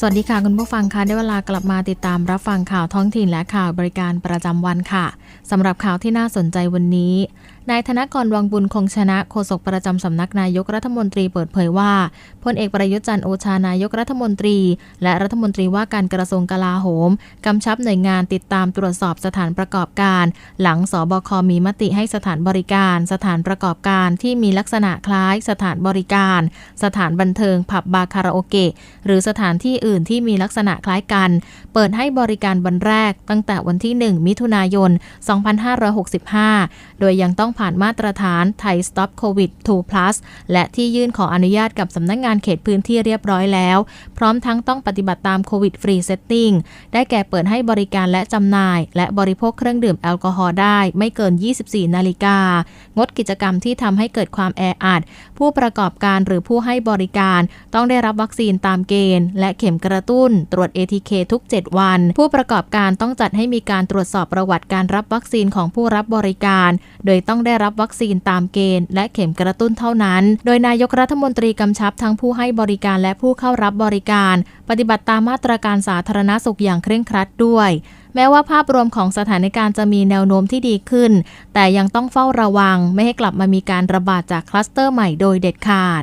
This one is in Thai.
สวัสดีค่ะ คุณผู้ฟังคะได้เวลากลับมาติดตามรับฟังข่าวท้องถิ่นและข่าวบริการประจำวันค่ะสำหรับข่าวที่น่าสนใจวันนี้ นายธนกรวังบุญคงชนะโฆษกประจำสำนักนายกรัฐมนตรีเปิดเผยว่าพลเอกประยุจันโอชานายกรัฐมนตรี และรัฐมนตรีว่าการกระทรวงกลาโหมกำชับหน่วยงานติดตามตรวจสอบสถานประกอบการ หลังสบคมีมติให้สถานบริการ สถานประกอบการที่มีลักษณะคล้ายสถานบริการ สถานบันเทิงผับบาร์คาราโอเกะหรือสถานที่อื่นที่มีลักษณะคล้ายกัน เปิดให้บริการวันแรกตั้งแต่วันที่ 1 มิถุนายน 2565 โดยยังต้องผ่านมาตรฐานไทย Stop COVID 2 Plus และที่ยื่นขออนุญาตกับสำนักงงานเขตพื้นที่เรียบร้อยแล้ว พร้อมทั้งต้องปฏิบัติตามโควิดฟรีเซตติ้งได้แก่เปิดให้บริการและจำหน่าย และบริโภคเครื่องดื่มแอลกอฮอล์ได้ไม่เกิน 24 นาฬิกา งดกิจกรรมที่ทำให้เกิดความแออัด ผู้ประกอบการหรือผู้ให้บริการ ต้องได้รับวัคซีนตามเกณฑ์ และเข็มกระตุ้น ตรวจ ATK ทุก 7 วัน ผู้ประกอบการต้องจัดให้มีการตรวจสอบประวัติการรับวัคซีนของผู้รับบริการ โดยต้องได้รับวัคซีนตามเกณฑ์ และเข็มกระตุ้นเท่านั้น โดยนายกรัฐมนตรีกำชับทั้งผู้ให้บริการและผู้เข้ารับบริการ ปฏิบัติตามมาตรการสาธารณสุขอย่างเคร่งครัดด้วยแม้ว่าภาพรวมของสถานการณ์จะมีแนวโน้มที่ดีขึ้น แต่ยังต้องเฝ้าระวังไม่ให้กลับมามีการระบาดจากคลัสเตอร์ใหม่โดยเด็ดขาด